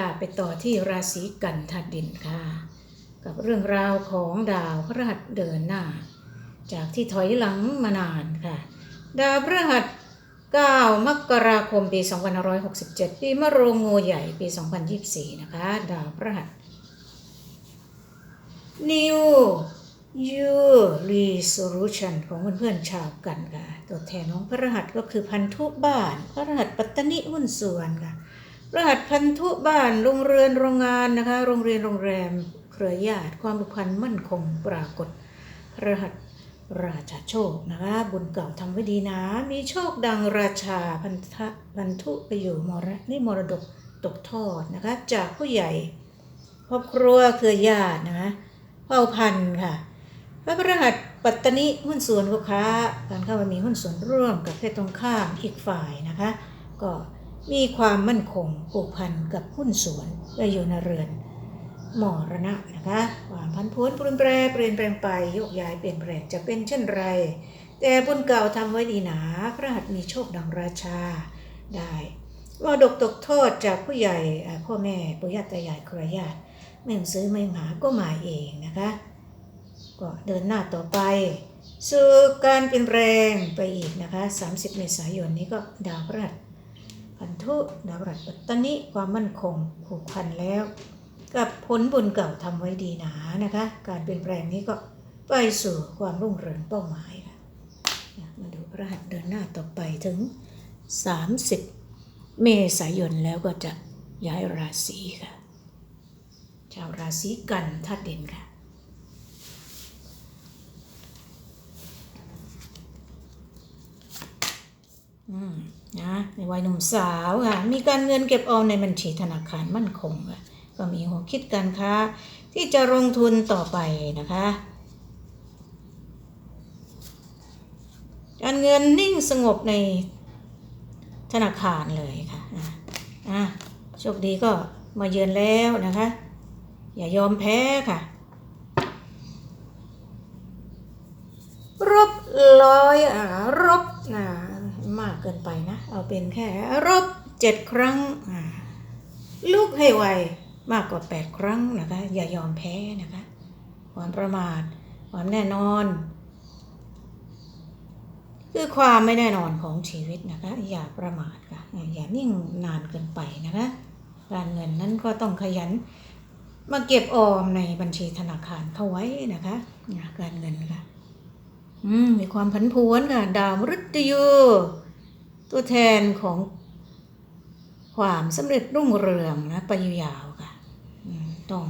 ค่ะไปต่อที่ราศีกันธาตุดินค่ะ กับเรื่องราวของดาวพฤหัสเดินหน้า จากที่ถอยหลังมานานค่ะ ดาวพฤหัส 9 มกราคมปี 2567 ปีมะโรงงูใหญ่ปี 2024 นะคะ ดาวพฤหัส New Year Resolution ของเพื่อนๆชาวกันค่ะ ตัวแทนของพฤหัสก็คือพันธุบ้านพฤหัสปัตตนิหุ้นส่วนค่ะ รหัสพันธุบ้านโรงเรือนโรงงานนะคะ โรงเรียนโรงแรม เครือญาติความผูกพันมั่นคงปรากฏ รหัสราชาโชคนะคะบุญเก่าทำไว้ดีนะ มีโชคดังราชาพันธะพันธุไปอยู่มรนี่มรดกตกทอดนะคะ จากผู้ใหญ่ครอบครัวเครือญาตินะคะเผ่าพันธุ์ค่ะพระพรหัสปัตตนิหุ้นส่วนลูกค้าการเข้ามามีหุ้นส่วนร่วมกับเพศตรงข้ามอีกฝ่ายนะคะ ก็ มีความมั่นคงผูกพันกับหุ้นส่วนและอยู่ในเรือนมรณะนะคะความพันพวนปลี่ยนแปรเปลี่ยนแปลงไปโยกย้ายเปลี่ยนแปลงจะเป็นเช่นไร แต่บุญเก่าทำไว้ดีหนา พระหัตมีโชคดังราชาได้ว่าดกตกโทษจากผู้ใหญ่พ่อแม่ปุญาตายายครญาติไม่ต้องซื้อไม่หาก็มาเองนะคะ ก็เดินหน้าต่อไป สู่การเปลี่ยนแปลงไปอีกนะคะ 30 เมษายนนี้ก็ดาวพฤหัส พันธุดาวรัตตนิความมั่นคงผูกพันแล้ว กับผลบุญเก่าทำไว้ดีหนานะคะ การเปลี่ยนแปลงนี้ก็ไปสู่ความรุ่งเรืองเป้าหมายค่ะมาดูพระหัสเดินหน้าต่อไปถึง 30 เมษายนแล้วก็จะย้ายราศีค่ะ ชาวราศีกันธาตุเด่นค่ะ อืม นะในวัยหนุ่มสาวค่ะ มีการเงินเก็บออมในบัญชีธนาคารมั่นคงค่ะก็มีหัวคิดการค้าที่จะลงทุนต่อไปนะคะ การเงินนิ่งสงบในธนาคารเลยค่ะอะโชคดีก็มาเยือนแล้วนะคะ อย่ายอมแพ้ค่ะ รบร้อยอ่ารบนะ มากเกินไปนะ เอาเป็นแค่รบเจ็ดครั้ง ลูกให้ไวมากกว่าแปดครั้งนะคะ อย่ายอมแพ้นะคะ ความประมาท ความแน่นอน คือความไม่แน่นอนของชีวิตนะคะ อย่าประมาทค่ะ อย่านิ่งนานเกินไปนะคะ การเงินนั้นก็ต้องขยันมาเก็บออมในบัญชีธนาคารเข้าไว้นะคะการเงินค่ะมมีความผันผวนค่ะ ดาวมฤตยู ตัวแทนของความสำเร็จรุ่งเรืองนะไปยาวๆค่ะต้อง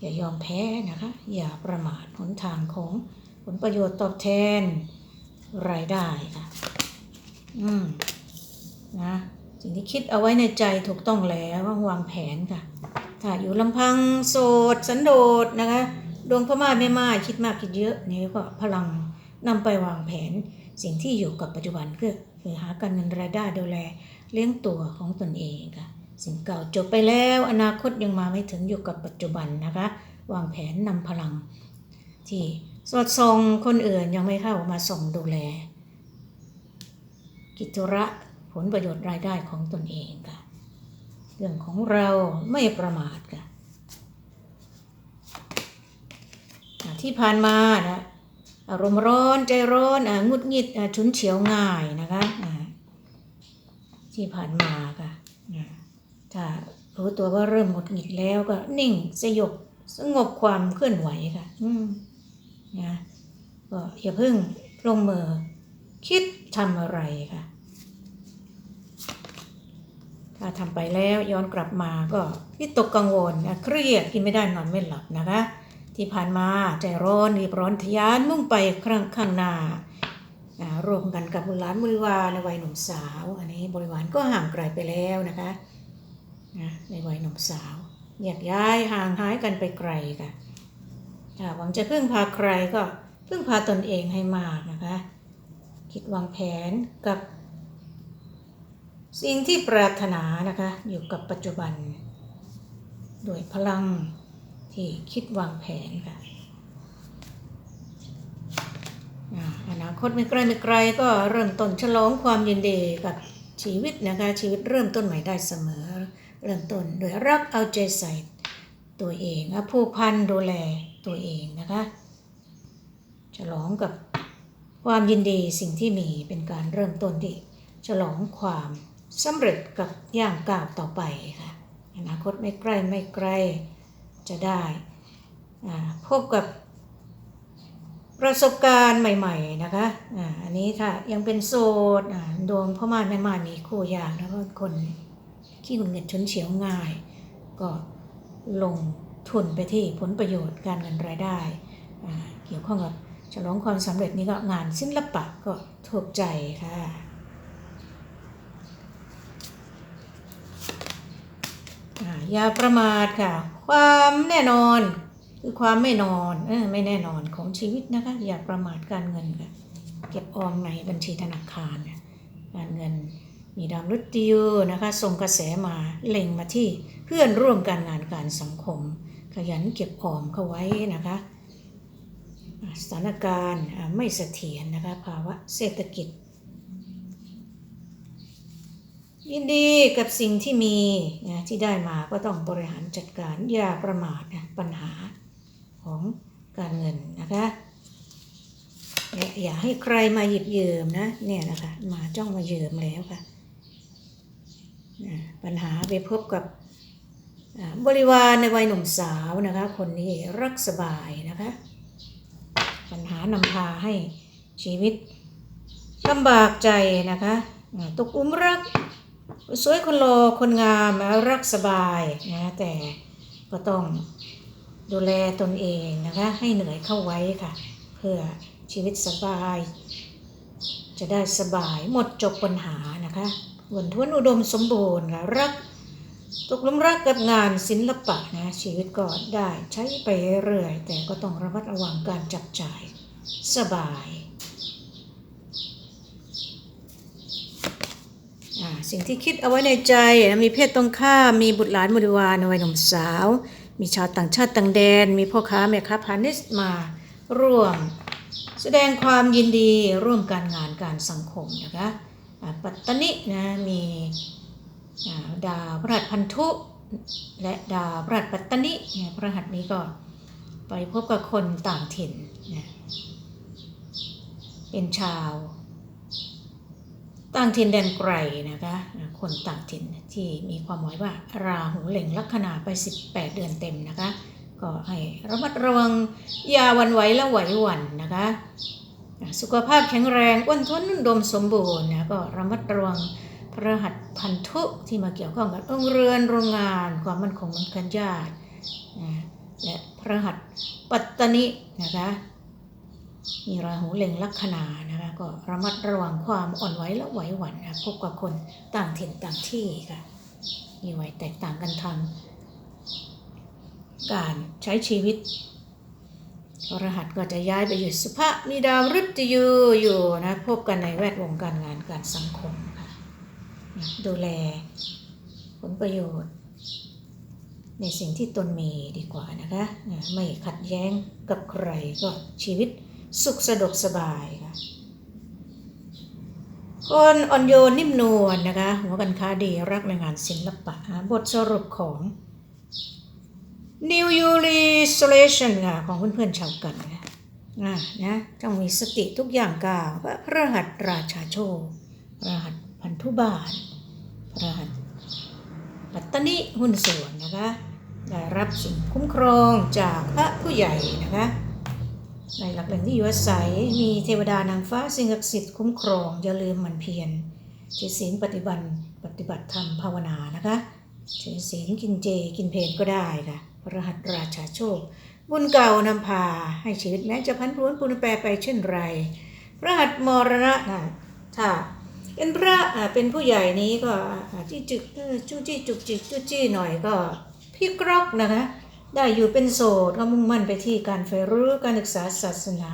อย่ายอมแพ้นะคะ อย่าประมาทหนทางของผลประโยชน์ตอบแทนรายได้ค่ะ อืมนะสิ่งที่คิดเอาไว้ในใจถูกต้องแล้วว่าวางแผนค่ะ ถ้าอยู่ลำพังโสดสันโดษนะคะ ดวงพม่าแม่ม้คิดมากคิดเยอะนี่ก็พลังนำไปวางแผนสิ่งที่อยู่กับปัจจุบันคือ คือหาการเงินรายได้ดูแลเลี้ยงตัวของตนเองค่ะ สิ่งเก่าจบไปแล้วอนาคตยังมาไม่ถึงอยู่กับปัจจุบันนะคะ วางแผนนำพลัง ที่สอดส่องคนอื่นยังไม่เข้ามาส่งดูแล กิจระผลประโยชน์รายได้ของตนเองค่ะ เรื่องของเราไม่ประมาทค่ะอะที่ผ่านมานะ อารมณ์ร้อนใจร้อนองุดหงิดฉุนเฉียวง่ายนะคะที่ผ่านมาค่ะถ้ารู้ตัวว่าเริ่มหงุดหงิดแล้วก็นิ่งสยบสงบความเคลื่อนไหวค่ะ อืมนะก็อย่าเพิ่งลงมือคิดทำอะไรค่ะ ถ้าทำไปแล้วย้อนกลับมาก็วิตกกังวลเครียดกินไม่ได้นอนไม่หลับนะคะ ที่ผ่านมาใจร้อนรีบร้อนทะยานมุ่งไปครั้งข้างหน้าอ่วมกันกับบุญหลานบริวารในวัยหนุ่มสาว อันนี้บริวารก็ห่างไกลไปแล้วนะคะนะในวัยหนุ่มสาวแยกย้ายห่างหายกันไปไกลค่ะหวังจะพึ่งพาใครก็พึ่งพาตนเองให้มากนะคะ คิดวางแผนกับ สิ่งที่ปรารถนานะคะ อยู่กับปัจจุบัน ด้วยพลัง ที่คิดวางแผนค่ะอนาคตไม่ไกลไม่ไกลก็เริ่มต้นฉลองความยินดีกับชีวิตนะคะ ชีวิตเริ่มต้นใหม่ได้เสมอ เริ่มต้นโดยรักเอาใจใส่ตัวเองนะผูกพันดูแลตัวเองนะคะ ฉลองกับความยินดีสิ่งที่มีเป็นการเริ่มต้นที่ฉลองความสำเร็จกับย่างก้าวต่อไปค่ะอนาคตไม่ใกล้ไม่ไกล จะได้พบกับประสบการณ์ใหม่ ๆ นะคะอันนี้ถ้ายังเป็นโสดดวงพ่อม่านแม่ม่านมีคู่ยากแล้วก็คนขี้หงุดหงิดฉุนเฉียวง่าย ก็ลงทุนไปที่ผลประโยชน์การเงินรายได้ เกี่ยวข้องกับฉลองความสำเร็จนี้ก็งานศิลปะก็ถูกใจค่ะอย่าประมาทค่ะ ความแน่นอนคือความไม่นอนอไม่แน่นอนของชีวิตนะคะ อย่าประมาทการเงินค่ะเก็บออมในบัญชีธนาคารเนี่ยการเงินมีดาวมฤตยูนะคะส่งกระแสมาเล็งมาที่เพื่อนร่วมการงานการสังคม ขยันเก็บออมเข้าไว้นะคะสถานการณ์ไม่เสถียรนะคะภาวะเศรษฐกิจ ยินดีกับสิ่งที่มีนะที่ได้มาก็ต้องบริหารจัดการอย่าประมาทนะปัญหาของการเงินนะคะอย่าให้ใครมาหยิบยืมนะเนี่ยนะคะมาจ้องมายืมแล้วค่ะปัญหาไปพบกับบริวารในวัยหนุ่มสาวนะคะคนนี้รักสบายนะคะปัญหานำพาให้ชีวิตลำบากใจนะคะตกอุ้มรัก สวยคนโลคนงามรักสบายนะแต่ก็ต้องดูแลตนเองนะคะให้เหนื่อยเข้าไว้ค่ะ เพื่อชีวิตสบาย จะได้สบายหมดจบปัญหานะคะวนทวนอุดมสมบูรณ์ค่ะรักตกหลุมรักกับงานศิลปะนะชีวิตก็ได้ใช้ไปเรื่อยแต่ก็ต้องระมัดระวังการจับจ่ายสบาย อ่า สิ่งที่คิดเอาไว้ในใจมีเพศตรงข้ามมีบุตรหลานบริวารในวัยหนุ่มสาว มีชาวต่างชาติต่างแดน มีพ่อค้าแม่ค้าพาณิชย์มา ร่วม แสดงความยินดีร่วมการงานการสังคมนะคะปัตตานินะมีดาวพระหัสพันธุ และดาวพระหัสปัตตานิเนี่ยพระหัสนี้ก็ไปพบกับคนต่างถิ่นนะเป็นชาว ต่างถิ่นแดนไกลนะคะคนต่างถิ่นที่มีความหมายว่าราหูเหล่งลัคนาไป 18 เดือนเต็มนะคะ ก็ให้ระมัดระวังยาวันไหวและไหววันนะคะสุขภาพแข็งแรงอ้วนท้วนนุ่นดมสมบูรณ์นะก็ระมัดระวังพระหัสพันธุที่มาเกี่ยวข้องกับองค์เรือนโรงงานความมั่นคงของกันญาตินะและพระหัสปัตตนินะคะ มีราหูเล็งลัคนานะคะก็ระมัดระวังความอ่อนไหวและไหวหวั่นนะพบกับคนต่างถิ่นต่างที่ค่ะมีวัยแตกต่างกันทางการใช้ชีวิต รหัสก็จะย้ายไปอยู่สุภะมีดาวฤตยูอยู่นะพบกันในแวดวงการงานการสังคมค่ะดูแลผลประโยชน์ในสิ่งที่ตนมีดีกว่านะคะ ไม่ขัดแย้งกับใครก็ชีวิต สุขสะดวกสบายค่ะคนอ่อนโยนนิ่มนวลนะคะ หัวกันค้าดีรักในงานศิลปะอะบทสรุปของ New y u r i s o l a t i o n ค่ะของเพื่อนๆชาวกันนะอะนะต้องมีสติทุกอย่างกล่าวพระรหัสราชาโชคพระหัสพันธุบาลพระหัสปัตตนิหุ้นส่วนนะคะได้รับสิ่งคุ้มครองจากพระผู้ใหญ่นะคะ ในหลักแหล่งที่อยู่อาศัยมีเทวดานางฟ้าสิ่งศักดิ์สิทธิ์คุ้มครอง อย่าลืมมันเพียรถือศีลปฏิบัติปฏิบัติธรรมภาวนานะคะถือศีลกินเจกินเพลนก็ได้ค่ะพระหัตถราชาโชค บุญเก่านำพาให้ชีวิตแม้จะพันพรวนปุนแปรไปเช่นไร พระหัตถมรณะนะถ้าเป็นพระเป็นผู้ใหญ่นี้ก็จี้จึกจู้จี้จุกจิกจู้จี้หน่อยก็พี่กรอกนะคะ ได้อยู่เป็นโสดก็มุ่งมั่นไปที่การใฝ่รู้การศึกษาศาสนา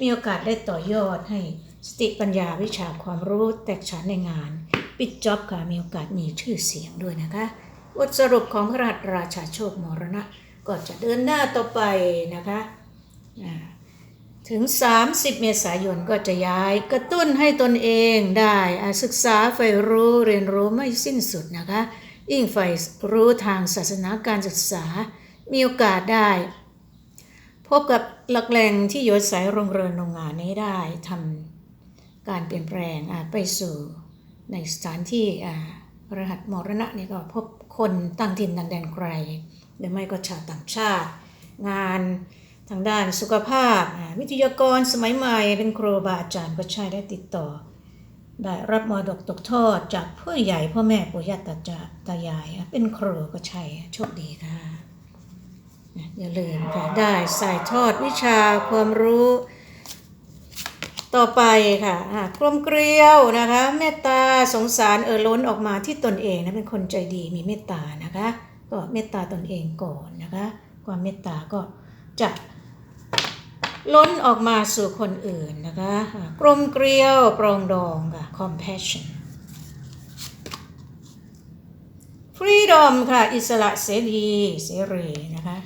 มีโอกาสได้ต่อยอดให้สติปัญญาวิชาความรู้แตกฉานในงาน ปิดจ็อบค่ะมีโอกาสมีชื่อเสียงด้วยนะคะบทสรุปของพระราชราชาโชคมรณะ ก็จะเดินหน้าต่อไปนะคะอ่าถึง 30 เมษายนก็จะย้ายกระตุ้นให้ตนเองได้ศึกษาใฝ่รู้เรียนรู้ไม่สิ้นสุดนะคะยิ่งใฝ่รู้ทางศาสนาการศึกษา มีโอกาสได้ พบกับหลักแหล่งที่ยู่อายโรงเรือนโรงงานนี้ได้ทำการเปลี่ยนแปลงไปสู่ในสถานที่รหัสมรณะนี่ก็พบคนต่างถิ่นต่างแดนไกลหรือไม่ก็ชาวต่างชาติ งานทางด้านสุขภาพ วิทยากรสมัยใหม่เป็นครูบาอาจารย์ก็ใช้ได้ติดต่อ ได้รับมรดกตกทอดจากผู้ใหญ่พ่อแม่ปู่ย่าตาจาตายายอ่เป็นครูก็ใช่โชคดีค่ะ อย่าลืมค่ะ ได้ใส่ทอดวิชาความรู้ ต่อไปค่ะกลมเกลียวนะคะเมตตาสงสารเออล้นออกมาที่ตนเองนะเป็นคนใจดีมีเมตตานะคะ ก็เมตตาตนเองก่อนนะคะ ความเมตตาก็จะล้นออกมาสู่คนอื่นนะคะอะกลมเกลียวปรองดองค่ะ compassion freedom ค่ะ อิสระเสรีเสรีนะคะ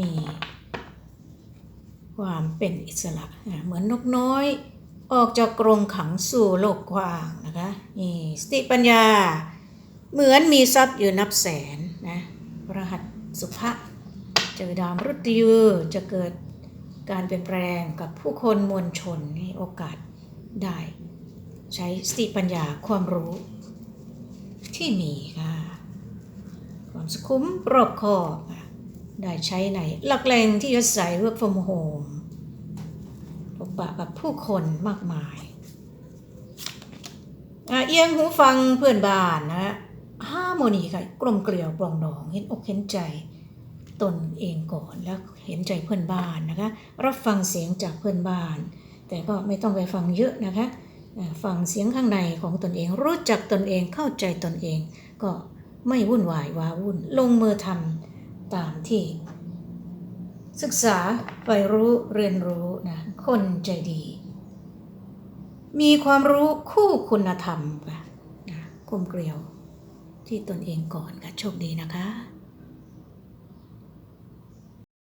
มีความเป็นอิสระเหมือนนกน้อย ออกจากกรงขังสู่โลกกว้างนะคะนี่สติปัญญา เหมือนมีทรัพย์อยู่นับแสนนะรหัสสุภะเจอดาวมฤตยูจะเกิดการเปลี่ยนแปลงกับผู้คนมวลชนนี่โอกาสได้ ใช้สติปัญญาความรู้ ที่มีค่ะ ความสุขุมรอบคอบ ได้ใช้ในหลักแหล่งที่อาศัย work from home พบปะกับผู้คนมากมายเอียงหูฟังเพื่อนบ้านนะฮาโมนีค่ะกลมเกลียวปรองดอง เห็นอกเห็นใจตนเองก่อนแล้วเห็นใจเพื่อนบ้านนะคะ รับฟังเสียงจากเพื่อนบ้าน แต่ก็ไม่ต้องไปฟังเยอะนะคะอะฟังเสียงข้างในของตนเอง รู้จักตนเองเข้าใจตนเอง ก็ไม่วุ่นวายว้าวุ่น ลงมือทำ ตามที่ ศึกษาไปรู้เรียนรู้นะคนใจดี มีความรู้คู่คุณธรรมค่ะนะกลมเกลียวที่ตนเองก่อนค่ะโชคดีนะคะ